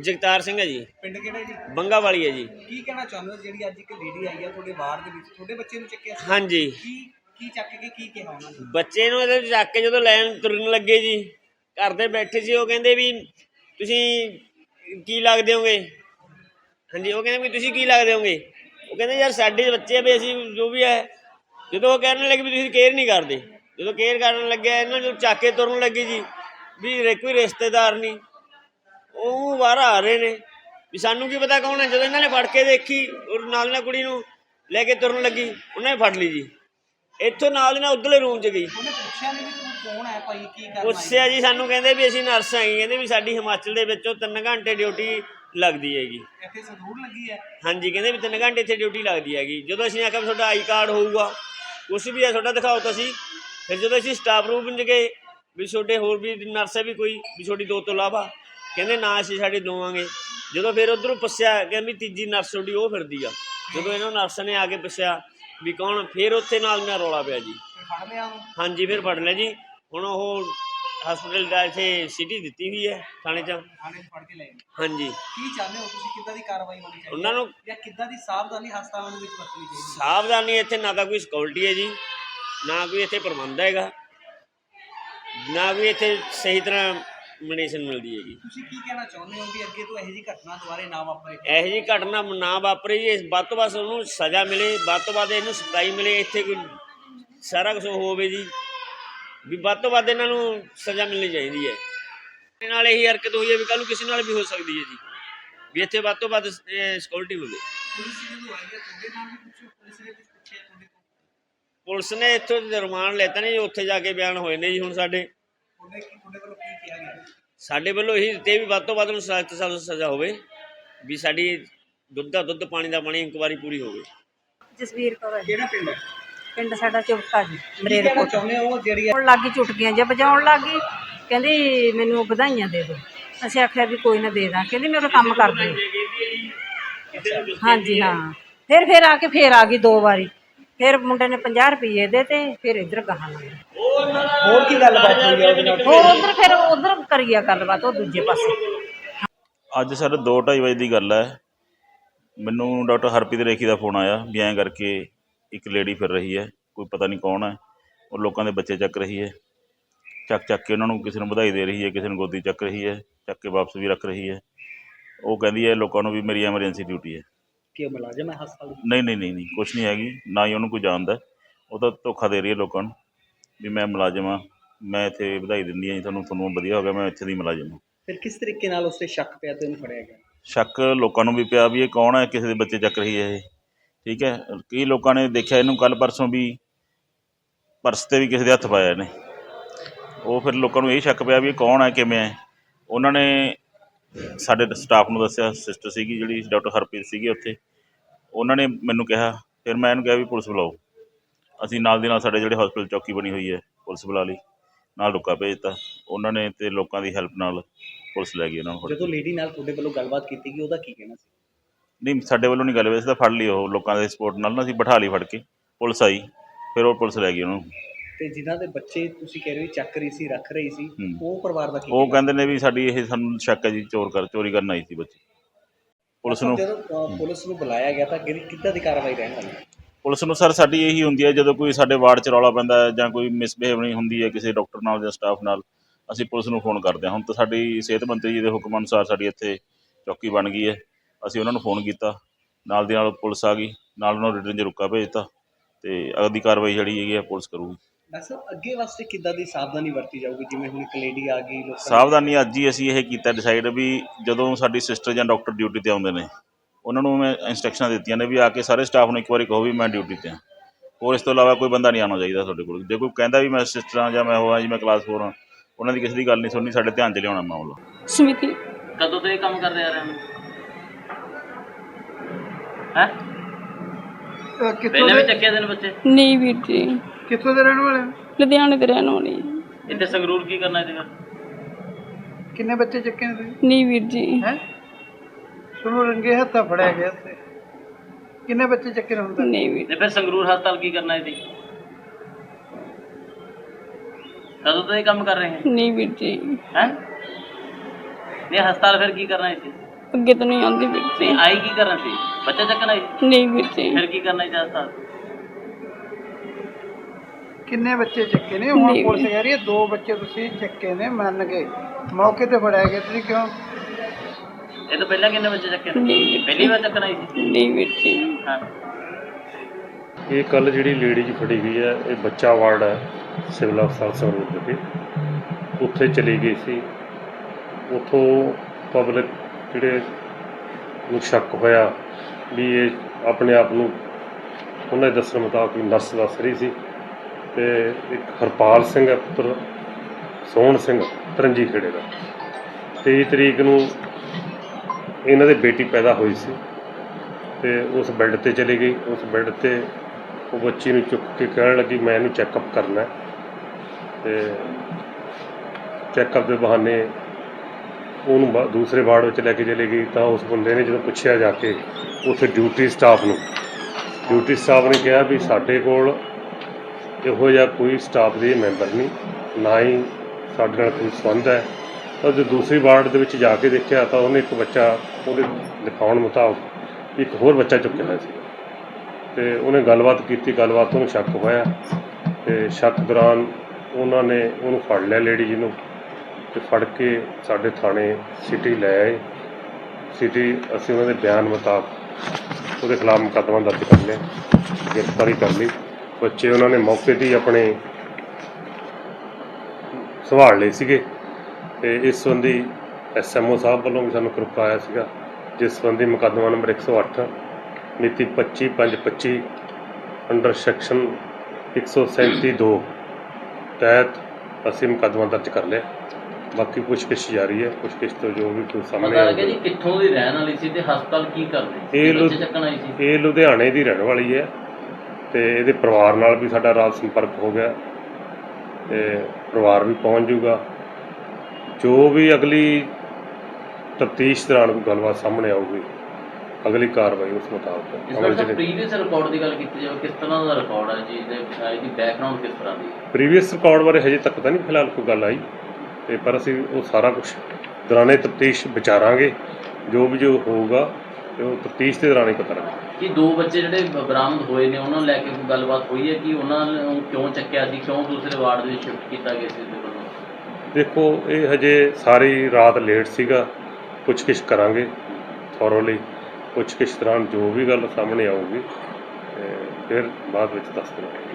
ਜਗਤਾਰ ਸਿੰਘ ਹੈ ਜੀ। ਪਿੰਡ ਕਿਹੜਾ ਜੀ? ਬੰਗਾ ਵਾਲੀ ਹੈ ਜੀ। ਕੀ ਕਹਿਣਾ ਚਾਹੁੰਦੇ ਹੋ? ਜਿਹੜੀ ਅੱਜ ਇੱਕ ਲੇਡੀ ਆਈ ਆ ਤੁਹਾਡੇ ਬਾਹਰ ਦੇ ਵਿੱਚ ਤੁਹਾਡੇ ਬੱਚੇ ਨੂੰ ਚੱਕਿਆ ਸੀ? ਹਾਂਜੀ। ਕੀ ਕੀ ਚੱਕ ਕੇ ਕੀ ਕਿਹਾ ਉਹਨਾਂ ਨੇ? ਬੱਚੇ ਨੂੰ ਇਹਦੇ ਚੱਕ ਕੇ ਜਦੋਂ ਲੈਣ ਤੁਰਨ ਲੱਗੇ ਜੀ ਘਰ ਦੇ ਬੈਠੇ ਸੀ ਉਹ ਕਹਿੰਦੇ ਵੀ ਤੁਸੀਂ ਕੀ ਲੱਗਦੇ ਹੋਗੇ? ਹਾਂਜੀ ਉਹ ਕਹਿੰਦੇ ਵੀ ਤੁਸੀਂ ਕੀ ਲੱਗਦੇ ਹੋਗੇ? ਉਹ ਕਹਿੰਦੇ ਯਾਰ ਸਾਡੇ ਬੱਚੇ ਵੀ ਅਸੀਂ ਜੋ ਵੀ ਹੈ ਜਦੋਂ ਉਹ ਕਹਿਣ ਲੱਗੇ ਵੀ ਤੁਸੀਂ ਕੇਅਰ ਨਹੀਂ ਕਰਦੇ ਜਦੋਂ ਕੇਅਰ ਕਰਨ ਲੱਗਿਆ ਇਹਨਾਂ ਨੂੰ ਚੱਕ ਤੁਰਨ ਲੱਗੀ ਜੀ ਵੀ ਕੋਈ ਰਿਸ਼ਤੇਦਾਰ ਨਹੀਂ। ਉਹ ਬਾਹਰ ਆ ਰਹੇ ਨੇ ਵੀ ਸਾਨੂੰ ਕੀ ਪਤਾ ਕੌਣ ਹੈ? ਜਦੋਂ ਇਹਨਾਂ ਨੇ ਫੜ ਕੇ ਦੇਖੀ ਉਹ ਨਾਲ ਨਾਲ ਕੁੜੀ ਨੂੰ ਲੈ ਕੇ ਤੁਰਨ ਲੱਗੀ ਉਹਨਾਂ ਫੜ ਲਈ ਜੀ। ਇੱਥੋਂ ਨਾਲ ਨਾਲ ਉਧਰਲੇ ਰੂਮ 'ਚ ਗਈ। ਉਹਨੇ ਪੁੱਛਿਆ ਨਹੀਂ ਵੀ ਤੂੰ ਕੌਣ ਹੈ ਭਾਈ ਕੀ ਕਰਨਾ ਪੁੱਛਿਆ ਜੀ ਸਾਨੂੰ ਕਹਿੰਦੇ ਵੀ ਅਸੀਂ ਨਰਸ ਹੈਗੇ ਕਹਿੰਦੇ ਵੀ ਸਾਡੀ ਹਿਮਾਚਲ ਦੇ ਵਿੱਚੋਂ 3 ਘੰਟੇ ਡਿਊਟੀ ਲੱਗਦੀ ਹੈਗੀ। ਇੱਥੇ ਸੰਦੂਰ ਲੱਗੀ ਹੈ। ਹਾਂਜੀ ਕਹਿੰਦੇ ਵੀ 3 ਘੰਟੇ ਇੱਥੇ ਡਿਊਟੀ ਲੱਗਦੀ ਹੈਗੀ। ਜਦੋਂ ਅਸੀਂ ਆਖਿਆ ਵੀ ਤੁਹਾਡਾ ਆਈ ਕਾਰਡ ਹੋਊਗਾ ਕੁਛ ਵੀ ਹੈ ਤੁਹਾਡਾ ਦਿਖਾਓ ਤਾਂ ਸੀ ਫਿਰ ਜਦੋਂ ਅਸੀਂ ਸਟਾਫ ਰੂਮ 'ਚ ਗਏ ਵੀ ਤੁਹਾਡੇ ਹੋਰ ਵੀ ਨਰਸ ਹੈ ਵੀ ਕੋਈ ਵੀ ਤੁਹਾਡੀ ਦੋ ਤੋਂ ਇਲਾਵਾ। ਕਹਿੰਦੇ ਨਾ ਅਸੀਂ ਸਾਡੇ ਦੋਵਾਂਗੇ। ਜਦੋਂ ਫਿਰ ਉਧਰੋਂ ਪੁੱਛਿਆ ਕਹਿੰਦੇ ਵੀ ਤੀਜੀ ਨਰਸ ਤੁਹਾਡੀ ਉਹ ਫਿਰਦੀ ਆ। ਜਦੋਂ ਇਹਨਾਂ ਨਰਸ ਨੇ ਆ ਕੇ ਪੁੱਛਿਆ ਵੀ ਕੌਣ ਫਿਰ ਉੱਥੇ ਨਾਲ ਮੇਰਾ ਰੌਲਾ ਪਿਆ ਜੀ। ਫਿਰ ਫੜ ਲਿਆ ਹਾਂਜੀ ਫਿਰ ਫੜ ਲਿਆ ਜੀ। ਹੁਣ ਉਹ ਹਸਪੀਟਲ ਦਾ ਇੱਥੇ ਸਿਟੀ ਦਿੱਤੀ ਹੋਈ ਹੈ ਥਾਣੇ 'ਚ। ਥਾਣੇ 'ਚ ਫੜ ਕੇ ਲੈ ਗਏ। ਹਾਂਜੀ। ਕੀ ਚਾਹੁੰਦੇ ਹੋ ਤੁਸੀਂ? ਕਿੱਦਾਂ ਦੀ ਕਾਰਵਾਈ ਹੋਣੀ ਚਾਹੀਦੀ ਉਹਨਾਂ ਨੂੰ ਜਾਂ ਕਿੱਦਾਂ ਦੀ ਸਾਵਧਾਨੀ ਹਸਪਤਾਲਾਂ ਦੇ ਵਿੱਚ ਵਰਤਣੀ ਚਾਹੀਦੀ ਸਾਵਧਾਨੀ ਇੱਥੇ ਨਾ ਤਾਂ ਕੋਈ ਸਿਕਿਉਰਿਟੀ ਹੈ ਜੀ ਨਾ ਕੋਈ ਇੱਥੇ ਪ੍ਰਬੰਧ ਹੈਗਾ ਨਾ ਕੋਈ ਇੱਥੇ ਸਹੀ ਤਰ੍ਹਾਂ ਮੈਡੀਸਨ ਮਿਲਦੀ ਹੈਗੀ। ਤੁਸੀਂ ਕੀ ਕਹਿਣਾ ਚਾਹੁੰਦੇ ਹੋ ਵੀ ਅੱਗੇ ਤੋਂ ਇਹੋ ਜਿਹੀ ਘਟਨਾ ਦੁਬਾਰੇ ਨਾ ਵਾਪਰੇ? ਇਹੋ ਜਿਹੀ ਘਟਨਾ ਨਾ ਵਾਪਰੇ ਜੀ ਇਸ ਵੱਧ ਤੋਂ ਵੱਧ ਉਹਨੂੰ ਸਜ਼ਾ ਮਿਲੇ ਵੱਧ ਤੋਂ ਵੱਧ ਇਹਨੂੰ ਸਤਾਈ ਮਿਲੇ ਇੱਥੇ ਕੋਈ ਸਾਰਾ ਕੁਝ ਹੋਵੇ ਜੀ। ਵੀ ਵੱਧ ਤੋਂ ਵੱਧ ਇਹਨਾਂ ਨੂੰ ਸਜ਼ਾ ਮਿਲਣੀ ਚਾਹੀਦੀ ਹੈ। ਇਹਦੇ ਨਾਲ ਇਹੀ ਹਰਕਤ ਹੋਈ ਹੈ ਵੀ ਕੱਲ ਨੂੰ ਕਿਸੇ ਨਾਲ ਵੀ ਹੋ ਸਕਦੀ ਹੈ ਜੀ। ਵੀ ਇੱਥੇ ਵੱਧ ਤੋਂ ਵੱਧ ਸਿਕਿਉਰਿਟੀ ਮਿਲੇ ਪੁਲਿਸ ਨੇ ਕੁਝ ਪੁੱਛਿਆ ਤੁਹਾਡੇ ਤੋਂ ਪੁਲਿਸ ਨੇ ਇੱਥੋਂ ਰਮਾਨ ਲੈਤਾ ਨੇ ਜੀ ਉੱਥੇ ਜਾ ਕੇ ਬਿਆਨ ਹੋਏ ਨੇ ਜੀ ਹੁਣ ਸਾਡੇ। ਤੁਹਾਡੇ ਕੀ ਤੁਹਾਡੇ ਵੱਲੋਂ ਕੀ ਕਿਹਾ ਗਿਆ ਸਾਡੇ ਵੱਲੋਂ ਇਹੀ ਦਿੱਤੇ ਵੀ ਵੱਧ ਤੋਂ ਵੱਧ ਨੂੰ ਸਖਤ ਸਜ਼ਾ ਸਜ਼ਾ ਹੋਵੇ ਵੀ ਸਾਡੀ ਦੁੱਧ ਦਾ ਦੁੱਧ ਪਾਣੀ ਦਾ ਪਾਣੀ ਇਨਕੁਆਰੀ ਪੂਰੀ ਹੋਵੇ। ਜਸਵੀਰ ਕੌਰ। ਕਿਹੜਾ ਪਿੰਡ ਹੈ? ਪਿੰਡ ਸਾਡਾ ਚੁਪਤਾ ਜੀ ਕੀ ਕਹਿਣਾ ਮਰੇਰਕੋਟ ਚਾਹੁੰਦੇ ਹੋ? ਜਿਹੜੀ ਹੁਣ ਲੱਗੀ ਚੁਟਕੀਆਂ ਜੇ ਵਜਾਉਣ ਲੱਗੀ ਕਹਿੰਦੀ ਮੈਨੂੰ ਵਧਾਈਆਂ ਦੇ ਦਿਓ। ਅਸੀਂ ਆਖਿਆ ਵੀ ਕੋਈ ਨਾ ਦੇ ਦਾਂ ਕਹਿੰਦੀ ਮੇਰਾ ਕੰਮ ਕਰ ਦੇ ਹਾਂਜੀ ਹਾਂ। ਫਿਰ ਫਿਰ ਆ ਕੇ ਫਿਰ ਆ ਗਈ ਦੋ ਵਾਰੀ। ਫਿਰ ਮੁੰਡੇ ਨੇ 50 ਰੁਪਏ ਦੇ ਤੇ ਫਿਰ ਇੱਧਰ ਗਾਹਾਂ ਲੱਗ ਹੋਰ ਕੀ ਗੱਲਬਾਤ ਹੋਈ ਉਹਦੇ ਨਾਲ? ਹੋਰ ਉਧਰ ਫਿਰ ਉਧਰ ਕਰੀਆ ਗੱਲਬਾਤ ਉਹ ਦੂਜੇ ਪਾਸੇ। ਅੱਜ ਸਰ 2:30 ਵਜੇ ਦੀ ਗੱਲ ਹੈ। ਮੈਨੂੰ ਡਾਕਟਰ ਹਰਪ੍ਰੀਤ ਰੇਖੀ ਦਾ ਫੋਨ ਆਇਆ ਵੀ ਐਂ ਕਰਕੇ ਇੱਕ ਲੇਡੀ ਫਿਰ ਰਹੀ ਹੈ ਕੋਈ ਪਤਾ ਨਹੀਂ ਕੌਣ ਹੈ ਉਹ ਲੋਕਾਂ ਦੇ ਬੱਚੇ ਚੱਕ ਰਹੀ ਹੈ। ਚੱਕ ਚੱਕ ਕੇ ਉਹਨਾਂ ਨੂੰ ਕਿਸੇ ਨੂੰ ਵਧਾਈ ਦੇ ਰਹੀ ਹੈ ਕਿਸੇ ਨੂੰ ਗੋਦੀ ਚੱਕ ਰਹੀ ਹੈ ਚੱਕ ਕੇ ਵਾਪਸ ਵੀ ਰੱਖ ਰਹੀ ਹੈ। ਉਹ ਕਹਿੰਦੀ ਹੈ ਲੋਕਾਂ ਨੂੰ ਵੀ ਮੇਰੀ ਐਮਰਜੈਂਸੀ ਡਿਊਟੀ ਹੈ। ਕਿ ਉਹ ਮੁਲਾਜ਼ਮ ਹੈ ਹਸਪਤਾਲ ਦਾ? ਨਹੀਂ ਨਹੀਂ ਨਹੀਂ ਨਹੀਂ ਕੁਛ ਨਹੀਂ ਹੈਗੀ ਨਾ ਹੀ ਉਹਨੂੰ ਕੋਈ ਜਾਣਦਾ। ਉਹ ਤਾਂ ਧੋਖਾ ਦੇ ਰਹੀ ਹੈ ਲੋਕਾਂ ਨੂੰ ਵੀ ਮੈਂ ਮੁਲਾਜ਼ਮ ਹਾਂ ਮੈਂ ਇੱਥੇ ਵਧਾਈ ਦਿੰਦੀ ਹਾਂ ਜੀ ਤੁਹਾਨੂੰ ਤੁਹਾਨੂੰ ਵਧੀਆ ਹੋ ਗਿਆ ਮੈਂ ਇੱਥੇ ਦੀ ਮੁਲਾਜ਼ਮ ਹਾਂ। ਫਿਰ ਕਿਸ ਤਰੀਕੇ ਨਾਲ ਉਸਤੇ ਸ਼ੱਕ ਪਿਆ ਤੇ ਉਹਨੂੰ ਫੜਿਆ ਗਿਆ? ਸ਼ੱਕ ਲੋਕਾਂ ਨੂੰ ਵੀ ਪਿਆ ਵੀ ਇਹ ਕੌਣ ਹੈ ਕਿਸੇ ਦੇ ਬੱਚੇ ਚੱਕ ਰਹੀ ਹੈ ਇਹ। ਠੀਕ ਹੈ ਕਈ ਲੋਕਾਂ ਨੇ ਦੇਖਿਆ ਇਹਨੂੰ ਕੱਲ ਪਰਸੋਂ ਵੀ ਪਰਸ ਤੇ ਵੀ ਕਿਸੇ ਦੇ ਹੱਥ ਪਾਇਆ ਇਹਨੇ। ਉਹ ਫਿਰ ਲੋਕਾਂ ਨੂੰ ਇਹ ਸ਼ੱਕ ਪਿਆ ਵੀ ਇਹ ਕੌਣ ਹੈ, ਕਿਵੇਂ ਹੈ? ਉਹਨਾਂ ਨੇ ਸਾਡੇ ਸਟਾਫ ਨੂੰ ਦੱਸਿਆ ਸਿਸਟਰ ਸੀਗੀ ਜਿਹੜੀ, ਡਾਕਟਰ ਹਰਪ੍ਰੀਤ ਸੀਗੀ ਉੱਥੇ। ਉਹਨਾਂ ਨੇ ਮੈਨੂੰ ਕਿਹਾ, ਫਿਰ ਮੈਂ ਇਹਨੂੰ ਕਿਹਾ ਵੀ ਪੁਲਿਸ ਬੁਲਾਓ। ਅਸੀਂ ਨਾਲ ਦੀ ਨਾਲ ਸਾਡੇ ਜਿਹੜੇ ਹਸਪੀਟਲ ਚੌਕੀ ਬਣੀ ਹੋਈ ਹੈ, ਪੁਲਿਸ ਬੁਲਾ ਲਈ, ਨਾਲ ਰੁਕਾ ਭੇਜਤਾ ਉਹਨਾਂ ਨੇ ਤੇ ਲੋਕਾਂ ਦੀ ਹੈਲਪ ਨਾਲ ਪੁਲਿਸ ਲੈ ਗਈ ਉਹਨਾਂ ਨੂੰ ਜਦੋਂ ਲੇਡੀ ਨਾਲ ਤੁਹਾਡੇ ਵੱਲੋਂ ਗੱਲਬਾਤ ਕੀਤੀ ਗਈ, ਉਹਦਾ ਕੀ ਕਹਿਣਾ ਸੀ? ਨਹੀਂ ਸਾਡੇ ਵੱਲੋਂ ਨਹੀਂ ਗੱਲ ਹੋਈ ਅਸੀਂ ਤਾਂ ਫੜ ਲਈ ਉਹ ਲੋਕਾਂ ਦੇ ਸਪੋਰਟ ਨਾਲ ਨਾ ਅਸੀਂ ਬਿਠਾ ਲਈ ਫੜ ਕੇ ਪੁਲਿਸ ਆਈ ਫਿਰ ਉਹ ਪੁਲਿਸ ਲੈ ਗਈ ਉਹਨੂੰ ਤੇ ਜਿਨ੍ਹਾਂ ਦੇ ਬੱਚੇ ਤੁਸੀਂ ਕਹਿ ਰਹੇ ਹੋ ਚੱਕ ਰਹੀ ਸੀ ਰੱਖ ਰਹੀ ਸੀ ਹੂੰ। ਉਹ ਪਰਿਵਾਰ ਦਾ ਕੀ ਉਹ? ਕਹਿੰਦੇ ਨੇ ਵੀ ਸਾਡੀ ਇਹ ਸਾਨੂੰ ਸ਼ੱਕ ਹੈ ਜੀ ਚੋਰ ਕਰ ਚੋਰੀ ਕਰਨ ਆਈ ਸੀ ਬੱਚੇ ਪੁਲਿਸ ਨੂੰ ਜਦੋਂ ਅ, ਪੁਲਿਸ ਨੂੰ ਬੁਲਾਇਆ ਗਿਆ ਤਾਂ ਕਿਹੜੀ ਕਿੱਦਾਂ ਦੀ ਕਾਰਵਾਈ ਰਹਿਣ ਵਾਲੀ ਹੈ? ਪੁਲਿਸ ਨੂੰ ਸਰ ਸਾਡੀ ਇਹੀ ਹੁੰਦੀ ਹੈ ਜਦੋਂ ਕੋਈ ਸਾਡੇ ਵਾਰਡ 'ਚ ਰੌਲਾ ਪੈਂਦਾ ਹੈ ਜਾਂ ਕੋਈ ਮਿਸਬਿਹੇਵ ਨਹੀਂ ਹੁੰਦੀ ਹੈ ਕਿਸੇ ਡਾਕਟਰ ਨਾਲ ਜਾਂ ਸਟਾਫ ਨਾਲ ਅਸੀਂ ਪੁਲਿਸ ਨੂੰ ਫੋਨ ਕਰਦੇ ਹਾਂ ਹੁਣ ਤਾਂ ਸਾਡੀ ਸਿਹਤ ਮੰਤਰੀ ਜੀ ਦੇ ਹੁਕਮ ਅਨੁਸਾਰ ਸਾਡੀ ਇੱਥੇ ਚੌਕੀ ਬਣ ਗਈ ਹੈ ਅਸੀਂ ਉਹਨਾਂ ਨੂੰ ਫੋਨ ਕੀਤਾ ਨਾਲ ਦੀ ਨਾਲ ਪੁਲਿਸ ਆ ਗਈ ਨਾਲ ਉਹਨਾਂ ਨੂੰ ਰਿਟਰਨ 'ਚ ਰੁਕਾ ਭੇਜਤਾ ਤੇ ਅਗਲੀ ਕਾਰਵਾਈ ਜਿਹੜੀ ਹੈਗੀ ਹੈ ਪੁਲਿਸ ਕਰੂਗੀ। ਡਾਕਟਰ ਸਾਹਿਬ ਅੱਗੇ ਵਾਸਤੇ ਕਿੱਦਾਂ ਦੀ ਸਾਵਧਾਨੀ ਵਰਤੀ ਜਾਊਗੀ? ਜਿਵੇਂ ਹੁਣ ਇੱਕ ਲੇਡੀ ਆ ਗਈ ਲੋਕਾਂ ਸਾਵਧਾਨੀ ਅੱਜ ਹੀ ਅਸੀਂ ਇਹ ਕੀਤਾ ਡਿਸਾਈਡ ਵੀ ਜਦੋਂ ਸਾਡੀ ਸਿਸਟਰ ਜਾਂ ਡਾਕਟਰ ਡਿਊਟੀ ਤੇ ਆਉਂਦੇ ਨੇ ਉਹਨਾਂ ਨੂੰ ਮੈਂ ਇੰਸਟਰਕਸ਼ਨਾਂ ਦਿੱਤੀਆਂ ਨੇ ਵੀ ਆ ਕੇ ਸਾਰੇ ਸਟਾਫ ਨੂੰ ਇੱਕ ਵਾਰੀ ਕਹੋ ਵੀ ਮੈਂ ਡਿਊਟੀ ਤੇ ਹਾਂ। ਹੋਰ ਇਸ ਤੋਂ ਇਲਾਵਾ ਕੋਈ ਬੰਦਾ ਨਹੀਂ ਆਉਣਾ ਚਾਹੀਦਾ ਤੁਹਾਡੇ ਕੋਲ। ਜੇ ਕੋਈ ਕਹਿੰਦਾ ਵੀ ਮੈਂ ਸਿਸਟਰ ਹਾਂ ਜਾਂ ਮੈਂ ਉਹ ਹਾਂ ਜੀ ਮੈਂ ਕਲਾਸ 4 ਹਾਂ ਉਹਨਾਂ ਦੀ ਕਿਸੇ ਦੀ ਗੱਲ ਨਹੀਂ ਸੁਣਨੀ ਸਾਡੇ ਧਿਆਨ 'ਚ ਲਿਆਉਣਾ ਮਾਮਲਾ। ਸਮਿਤੀ? ਕਦੋਂ ਤੋਂ ਇਹ ਕੰਮ ਕਰਦੇ ਆ ਰਹੇ ਹੋ? ਹੈ? ਪਹਿਲਾਂ ਵੀ ਚੱਕਿਆ ਦਿਨ ਬੱਚੇ? ਨਹੀਂ ਵੀਰ ਜੀ। ਕਿੱਥੋਂ ਦੇ ਰਹਿਣ ਵਾਲੇ ਹੋ? ਲੁਧਿਆਣੇ ਦੇ ਰਹਿਣ ਵਾਲੀ ਇੱਥੇ ਸੰਗਰੂਰ ਕੀ ਕਰਨਾ ਇਹਦੇ ਕਿੰਨੇ ਬੱਚੇ ਚੱਕੇ ਨੇ ਤੁਸੀਂ? ਨਹੀਂ ਵੀਰ ਜੀ। ਹੈ? ਤੁਹਾਨੂੰ ਰੰਗੇ ਹੱਥਾਂ ਫੜਿਆ ਗਿਆ ਤੇ ਕਿੰਨੇ ਬੱਚੇ ਚੱਕੇ ਨੇ ਹੁਣ ਤੱਕ? ਨਹੀਂ ਵੀਰ। ਤੇ ਫਿਰ ਸੰਗਰੂਰ ਹਸਪਤਾਲ ਕੀ ਕਰਨਾ ਹੈ ਜੀ ਕਦੋਂ ਤੋਂ ਇਹ ਕੰਮ ਕਰ ਰਹੇ ਨਹੀਂ ਵੀਰ ਜੀ। ਹੈ? ਨਹੀਂ ਹਸਪਤਾਲ ਫਿਰ ਕੀ ਕਰਨਾ ਸੀ? ਅੱਗੇ ਤੋਂ ਨਹੀਂ ਆਉਂਦੀ ਵੀਰ ਜੀ। ਆਈ ਕੀ ਕਰਨਾ ਸੀ? ਬੱਚਾ ਚੱਕਣਾ ਸੀ ਨਹੀਂ ਵੀਰ ਜੀ। ਫਿਰ ਕੀ ਕਰਨਾ ਸੀ ਹਸਪਤਾਲ ਕਿੰਨੇ ਬੱਚੇ ਚੱਕੇ ਨੇ? ਹੁਣ ਨਹੀਂ। ਪੁਲਿਸ ਕਹਿ ਰਹੀ ਹੈ ਦੋ ਬੱਚੇ ਤੁਸੀਂ ਚੱਕੇ ਨੇ ਮੰਨ ਗਏ ਮੌਕੇ ਤੇ ਫੜਿਆ ਗਿਆ ਤੁਸੀਂ ਕਿਉਂ? ਇਹ ਤੋਂ ਪਹਿਲਾਂ ਕਿੰਨੇ ਬੱਚੇ ਚੱਕੇ ਨੇ? ਪਹਿਲੀ ਵਾਰ ਚੱਕਣਾ ਸੀ? ਨਹੀਂ ਵੀਰ ਜੀ। ਹਾਂ। ਇਹ ਕੱਲ ਜਿਹੜੀ ਲੇਡੀ ਜੀ ਫੜੀ ਗਈ ਹੈ ਇਹ ਬੱਚਾ ਵਾਰਡ ਹੈ ਸਿਵਲ ਹਸਪਤਾਲ ਸੰਗਰੂਰ ਵਿਖੇ। ਉੱਥੇ ਚਲੀ ਗਈ ਸੀ। ਉੱਥੋਂ ਪਬਲਿਕ ਜਿਹੜੇ ਨੂੰ ਸ਼ੱਕ ਹੋਇਆ ਵੀ ਇਹ ਆਪਣੇ ਆਪ ਨੂੰ ਉਹਨਾਂ ਦੇ ਦੱਸਣ ਮੁਤਾਬਕ ਨਰਸ ਦੱਸ ਰਹੀ ਸੀ ਤੇ ਇੱਕ ਹਰਪਾਲ ਸਿੰਘ ਹੈ, ਪੁੱਤਰ ਸੋਹਣ ਸਿੰਘ ਤਰੰਜੀ ਖੇੜੇ ਦਾ। 23 ਤਰੀਕ ਨੂੰ ਇਹਨਾਂ ਦੇ ਬੇਟੀ ਪੈਦਾ ਹੋਈ ਸੀ ਤੇ ਉਸ ਬੈੱਡ ਤੇ ਚਲੀ ਗਈ। ਉਸ ਬੈੱਡ ਤੇ ਉਹ ਬੱਚੀ ਨੂੰ ਚੁੱਕ ਕੇ ਕਹਿਣ ਲੱਗੀ, ਮੈਂ ਇਹਨੂੰ ਚੈੱਕਅਪ ਕਰਨਾ ਹੈ। ਤੇ ਚੈੱਕਅਪ ਦੇ ਬਹਾਨੇ ਉਹਨੂੰ ਬਾ- ਦੂਸਰੇ ਵਾਰਡ ਵਿੱਚ ਲੈ ਕੇ ਚਲੇ ਗਈ ਤਾਂ ਉਸ ਬੰਦੇ ਨੇ ਜਦੋਂ ਪੁੱਛਿਆ ਜਾ ਕੇ ਉੱਥੇ ਡਿਊਟੀ ਸਟਾਫ ਨੂੰ, ਡਿਊਟੀ ਸਟਾਫ ਨੇ ਕਿਹਾ ਵੀ ਸਾਡੇ ਕੋਲ ਇਹੋ ਜਿਹਾ ਕੋਈ ਸਟਾਫ ਦੇ ਮੈਂਬਰ ਨਹੀਂ, ਨਾ ਹੀ ਸਾਡੇ ਨਾਲ ਕੋਈ ਸੰਬੰਧ ਹੈ। ਤਾਂ ਜਦੋਂ ਦੂਸਰੀ ਵਾਰਡ ਦੇ ਵਿੱਚ ਜਾ ਕੇ ਦੇਖਿਆ ਤਾਂ ਉਹਨੇ ਇੱਕ ਬੱਚਾ ਉਹਦੇ ਦਿਖਾਉਣ ਮੁਤਾਬਕ ਇੱਕ ਹੋਰ ਬੱਚਾ ਚੁੱਕਿਆ ਹੋਇਆ ਸੀ। ਤੇ ਉਹਨੇ ਗੱਲਬਾਤ ਕੀਤੀ, ਗੱਲਬਾਤ ਉਹਨੂੰ ਸ਼ੱਕ ਹੋਇਆ ਤੇ ਸ਼ੱਕ ਦੌਰਾਨ ਉਹਨਾਂ ਨੇ ਉਹਨੂੰ ਫੜ ਲਿਆ ਲੇਡੀ ਜੀ ਨੂੰ। ਤੇ ਫੜ ਕੇ ਸਾਡੇ ਥਾਣੇ ਸਿਟੀ ਲੈ ਆਏ। ਸਿਟੀ, ਅਸੀਂ ਉਹਨਾਂ ਦੇ ਬਿਆਨ ਮੁਤਾਬਕ ਉਹਦੇ ਖਿਲਾਫ ਮੁਕੱਦਮਾ ਦਰਜ ਕਰ ਲਿਆ, ਗ੍ਰਿਫਤਾਰੀ ਕਰ ਲਈ। ਬੱਚੇ ਉਹਨਾਂ ਨੇ ਮੌਕੇ 'ਤੇ ਹੀ ਆਪਣੇ ਸੰਭਾਲ ਲਏ ਸੀਗੇ ਤੇ ਇਸ ਸੰਬੰਧੀ ਐਸਐਮਓ ਸਾਹਿਬ ਵੱਲੋਂ ਵੀ ਸਾਨੂੰ ਕਿਰਪਾ ਆਇਆ ਸੀਗਾ, ਜਿਸ ਸੰਬੰਧੀ ਮੁਕੱਦਮਾ ਨੰਬਰ 108 ਨੀਤੀ 25/5/25 ਅੰਡਰ ਸੈਕਸ਼ਨ 137(2) ਤਹਿਤ ਅਸੀਂ ਮੁਕੱਦਮਾ ਦਰਜ ਕਰ ਲਿਆ। ਬਾਕੀ ਪੁੱਛਗਿੱਛ ਜਾਰੀ ਹੈ ਪੁੱਛਗਿੱਛ ਤੋਂ ਜੋ ਵੀ ਕੋਈ ਸਾਹਮਣੇ ਪਤਾ ਲੱਗਿਆ ਜੀ ਆਊਗਾ ਕਿੱਥੋਂ ਦੀ ਰਹਿਣ ਵਾਲੀ ਸੀ ਤੇ ਹਸਪਤਾਲ ਕੀ ਕਰਦੀ ਇਹ ਲੁ- ਚੱਕਣ ਆਈ ਸੀ? ਇਹ ਲੁਧਿਆਣੇ ਦੀ ਰਹਿਣ ਵਾਲੀ ਹੈ ਤੇ ਇਹਦੇ ਪਰਿਵਾਰ ਨਾਲ ਵੀ ਸਾਡਾ ਰਾਤ ਸੰਪਰਕ ਹੋ ਗਿਆ ਤੇ ਪਰਿਵਾਰ ਵੀ ਪਹੁੰਚ ਜਾਊਗਾ ਜੋ ਵੀ ਅਗਲੀ ਤਫਤੀਸ਼ ਦੌਰਾਨ ਕੋਈ ਗੱਲਬਾਤ ਸਾਹਮਣੇ ਆਊਗੀ ਅਗਲੀ ਕਾਰਵਾਈ ਉਸ ਮੁਤਾਬਕ ਇਸ ਅਮਲ ਪ੍ਰੀਵੀਅਸ ਰਿਕਾਰਡ ਦੀ ਗੱਲ ਕੀਤੀ ਜਾਵੇ ਕਿਸ ਤਰ੍ਹਾਂ ਦਾ ਰਿਕਾਰਡ ਹੈ ਜੀ? ਇਹਦੇ ਇਹਦੀ ਬੈਕਗ੍ਰਾਉਂਡ ਕਿਸ ਤਰ੍ਹਾਂ ਦੀ ਹੈ? ਪ੍ਰੀਵੀਅਸ ਰਿਕਾਰਡ ਬਾਰੇ ਹਜੇ ਤੱਕ ਤਾਂ ਨਹੀਂ ਫਿਲਹਾਲ ਕੋਈ ਗੱਲ ਆਈ। ਤੇ ਪਰ ਅਸੀਂ ਉਹ ਸਾਰਾ ਕੁਝ ਦੌਰਾਨੇ ਤਫਤੀਸ਼ ਵਿਚਾਰਾਂਗੇ ਜੋ ਵੀ ਜੋ ਹੋਊਗਾ ਤੇ ਉਹ ਤਫਤੀਸ਼ ਦੇ ਦੌਰਾਨ ਹੀ ਪਤਾ ਲੱਗੇਗਾ ਕਿ ਦੋ ਬੱਚੇ ਜਿਹੜੇ ਬਰਾਮਦ ਹੋਏ ਨੇ ਉਹਨਾਂ ਨੂੰ ਲੈ ਕੇ ਕੋਈ ਗੱਲਬਾਤ ਹੋਈ ਹੈ ਕਿ ਉਹਨਾਂ ਨੂੰ ਕਿਉਂ ਚੱਕਿਆ ਸੀ ਕਿਉਂ ਦੂਸਰੇ ਵਾਰਡ ਦੇ ਵਿੱਚ ਸ਼ਿਫਟ ਕੀਤਾ ਗਿਆ ਸੀ ਵੱਲੋਂ? ਦੇਖੋ ਇਹ ਹਜੇ ਸਾਰੀ ਰਾਤ ਲੇਟ ਸੀਗਾ ਪੁੱਛਗਿੱਛ ਕਰਾਂਗੇ ਥੋਰੋਲੀ ਪੁੱਛਗਿੱਛ ਦੌਰਾਨ ਜੋ ਵੀ ਗੱਲ ਸਾਹਮਣੇ ਆਊਗੀ ਤੇ ਫਿਰ ਬਾਅਦ ਵਿੱਚ ਦੱਸ ਦੇਵਾਂਗੇ।